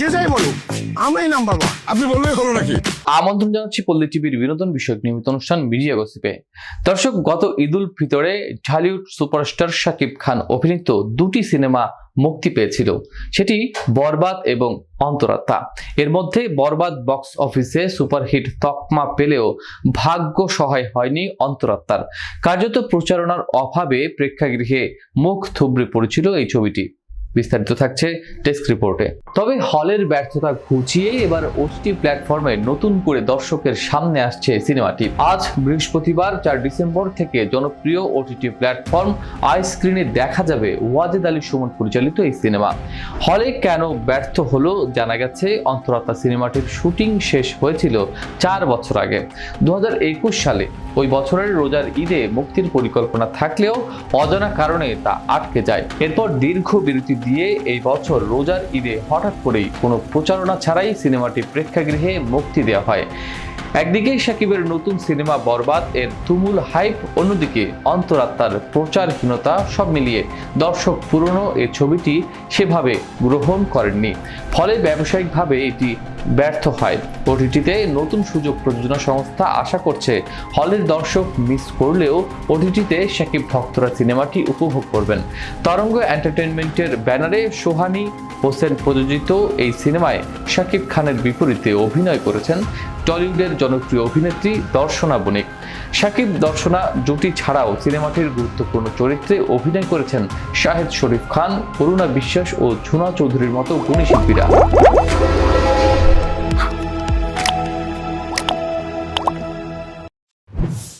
যে যাই বলুক আমরাই নাম্বার ওয়ান আপনি বললেই হলো নাকি? আমন্ত্রণ জানাচ্ছি পল্লী টিভির বিনোদন বিষয়ক নিয়মিত অনুষ্ঠান মিডিয়া গসিপে। দর্শক গত ঈদুল ফিতরে ঢালিউড সুপারস্টার শাকিব খান অভিনীত দুটি সিনেমা মুক্তি পেয়েছিল সেটি বরবাদ এবং অন্তরাত্মা। এর মধ্যে বরবাদ বক্স অফিসে সুপারহিট তকমা পেলেও ভাগ্য সহায় হয়নি অন্তরাত্মার। কার্যত প্রচারণার অভাবে প্রেক্ষাগৃহে মুখ থুবড়ে পড়েছিল এই ছবিটি। বিস্তারিত থাকছে ডেস্ক রিপোর্টে। তবে হলের ব্যর্থতা ঘুচিয়ে এবার ওটিটি প্ল্যাটফর্মে নতুন করে দর্শকের সামনে আসছে সিনেমাটি। আজ বৃহস্পতিবার, চার ডিসেম্বর থেকে জনপ্রিয় ওটিটি প্ল্যাটফর্ম আই স্ক্রিনে দেখা যাবে ওয়াজেদ আলী সুমন পরিচালিত এই সিনেমা। হলে কেন ব্যর্থ হলো জানা গেছে, অন্তরাত্মা সিনেমাটির শুটিং শেষ হয়েছিল চার বছর আগে। দু হাজার একুশ সালে ওই বছরের রোজার ঈদে মুক্তির পরিকল্পনা থাকলেও অজানা কারণে তা আটকে যায়। এরপর দীর্ঘ বিরতি দিয়ে এই বছর রোজার ঈদে হঠাৎ করেই কোনো প্রচারণা ছাড়াই সিনেমাটি প্রেক্ষাগৃহে মুক্তি দেওয়া হয়। একদিকে সাকিবের নতুন সিনেমা বরবাদ এর তুমুল হাইপ, অন্যদিকে অন্তরাত্মার প্রচারহীনতা সব মিলিয়ে দর্শক পুরনো এ ছবিটি সেভাবে গ্রহণ করেননি। ফলে ব্যবসায়িকভাবে এটি ব্যর্থ হয়। ওটিটিতে নতুন সুযোগ প্রযোজনা সংস্থা আশা করছে হলের দর্শক মিস করলেও ওটিটিতে সাকিব ভক্তরা সিনেমাটি উপভোগ করবেন। তরঙ্গ এন্টারটেনমেন্টের ব্যানারে সোহানি হোসেন প্রযোজিত এই সিনেমায় শাকিব খানের বিপরীতে অভিনয় করেছেন টলিউডের জনপ্রিয় অভিনেত্রী দর্শনা বণিক। শাকিব দর্শনা জুটি ছাড়াও সিনেমাটির গুরুত্বপূর্ণ চরিত্রে অভিনয় করেছেন শাহেদ শরীফ খান করুণা বিশ্বাস ও ঝুনা চৌধুরীর মতো গুণী শিল্পীরা।